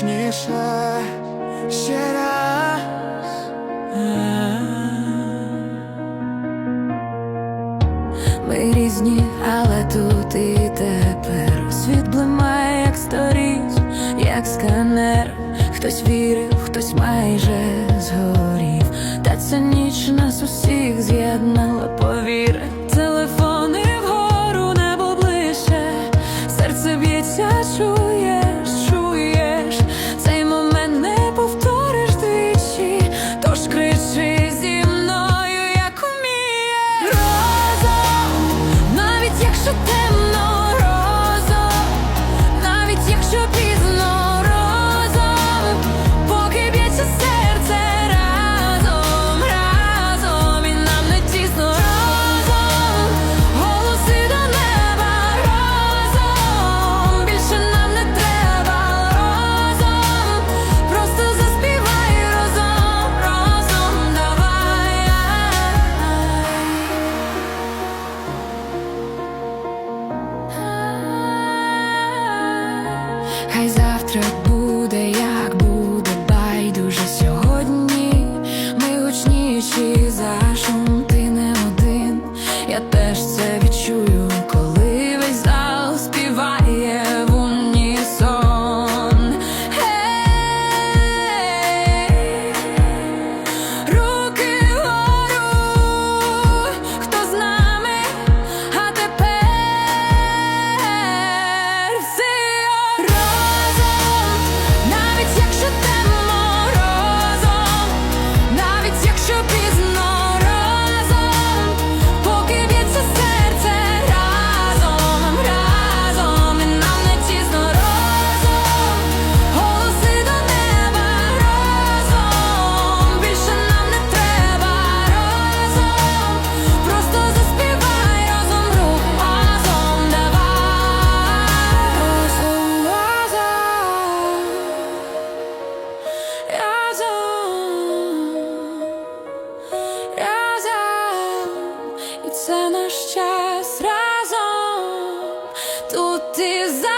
гучніше ще раз. Ми різні, але тут і тепер. Світ блимає, як сторіч, як сканер, хтось вірив, хтось майже згорів, та ця ніч нас усіх з'єднала повіри. хай завтра буде, як буде, байдуже сьогодні. Ми гучніші за шум, ти не один, я теж це. тут і зараз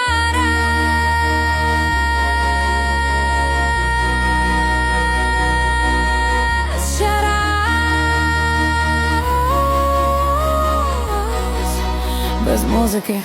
ще раз без музики.